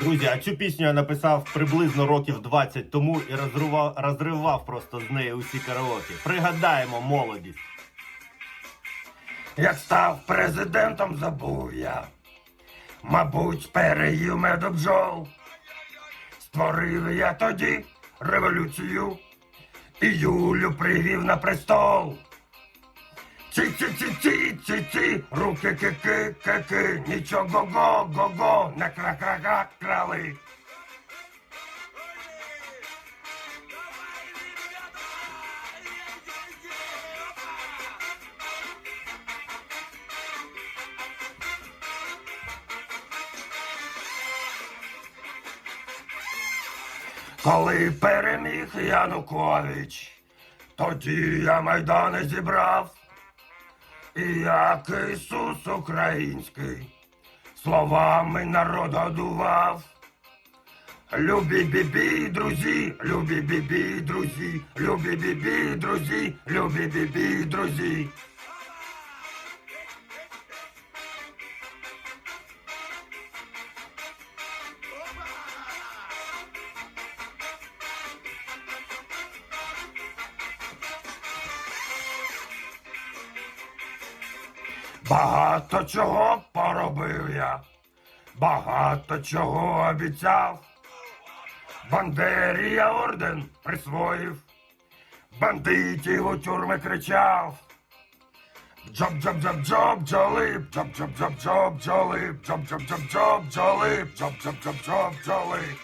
Друзі, а цю пісню я написав приблизно років 20 тому і розривав, розривав просто з неї усі караоке. Пригадаємо молодість. Як став президентом, забув я. Мабуть, переїв медобджол. Створив я тоді революцію і Юлю привів на престол. Ці ці ці ці ці ці руки ки ки ки ки нічого го го го не кра кра кра крали. Коли переміг Янукович, тоді я майдани зібрав, як Ісус український, словами народ годував. Любі бібі, друзі, любі бібі, друзі, любі бібі, друзі, любі бібі, друзі. Багато чого поробив я, багато чого обіцяв. Бандері я орден присвоїв, бандитів у тюрми кричав. Джоб джоб джоб джоб джолип, джоб джоб джоб джоб джолип, джоб джоб джоб джоб джолип, джоб джоб джоб джоб джолип.